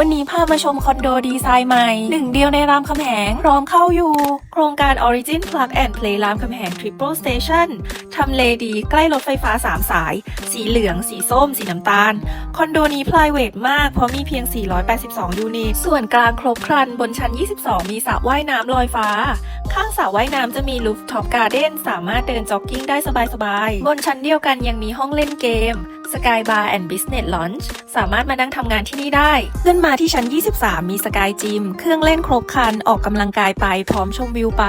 วันนี้พามาชมคอนโดดีไซน์ใหม่ หนึ่งเดียวในรามคำแหงพร้อมเข้าอยู่ โครงการ Origin Plug and Play รามคำแหง Triple Station ทำเลดีใกล้รถไฟฟ้า 3 สาย สีเหลือง สีส้ม สีน้ำตาล คอนโดนี้ private มาก เพราะมีเพียง 482 ยูนิต ส่วนกลางครบครัน บนชั้น 22 มีสระว่ายน้ำลอยฟ้า ข้างสระว่ายน้ำจะมี rooftop garden สามารถเดินจ็อกกิ้งได้สบายๆ บนชั้นเดียวกันยังมีห้องเล่นเกม Sky Bar and Business Lounge สามารถมานั่งทำงานที่นี่ได้ ขึ้นมาที่ชั้น 23 มี Sky Gym เครื่องเล่นครบครัน ออกกำลังกายไปพร้อมชมวิวไป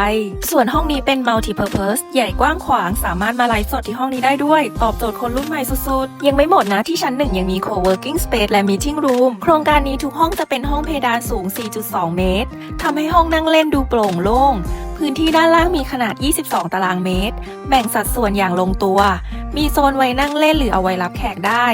ส่วนห้องนี้เป็น Multi Purpose ใหญ่กว้างขวาง สามารถมาไลฟ์สดที่ห้องนี้ได้ด้วย ตอบโจทย์คนรุ่นใหม่สุดๆ ยังไม่หมดนะที่ชั้นหนึ่งยังมี Co-working Space และ Meeting Room โครงการนี้ทุกห้องจะเป็นห้องเพดานสูง 4.2 เมตรทำให้ห้องนั่งเล่นดูโปร่งโล่ง พื้นที่ด้านล่างมีขนาด 22 ตารางเมตร แบ่งสัดส่วนอย่างลงตัว มีโซนไว้นั่งเล่นหรือเอาไว้รับแขกได้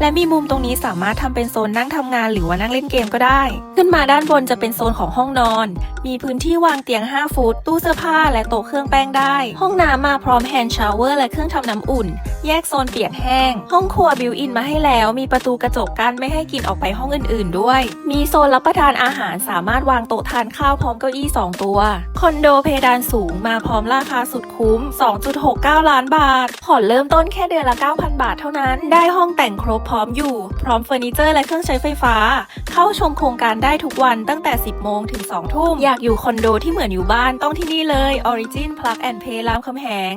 และมีมุมตรงนี้สามารถทำเป็นโซนนั่งทำงานหรือว่านั่งเล่นเกมก็ได้ ขึ้นมาด้านบนจะเป็นโซนของห้องนอน มีพื้นที่วางเตียง 5 ฟุต ตู้เสื้อผ้าและโต๊ะเครื่องแป้งได้ ห้องน้ำมาพร้อมแฮนด์ชาวเวอร์และเครื่องทำน้ำอุ่น แยกโซนเปียกแห้ง ห้องครัวบิวอินมาให้แล้ว มีประตูกระจกกั้นไม่ให้กลินออกไปห้องอื่นๆ ด้วย มีโซนรับประทานอาหารสามารถวางโต๊ะทานข้าวพร้อมเก้าอี้ 2 ตัว คอนโดเพดานสูงมาพร้อมราคาสุดคุ้ม 2.69 ล้านบาท ผ่อนเริ่มต้นแค่เดือนละ 9,000 บาทเท่านั้น ได้ห้องแต่งครบพร้อมอยู่ พร้อมเฟอร์นิเจอร์และเครื่องใช้ไฟฟ้า เข้าชมโครงการได้ทุกวันตั้งแต่ 10 โมงถึง 2 ทุ่ม อยากอยู่คอนโดที่เหมือนอยู่บ้านต้องที่นี่เลย Origin Plug and Play รามคำแหง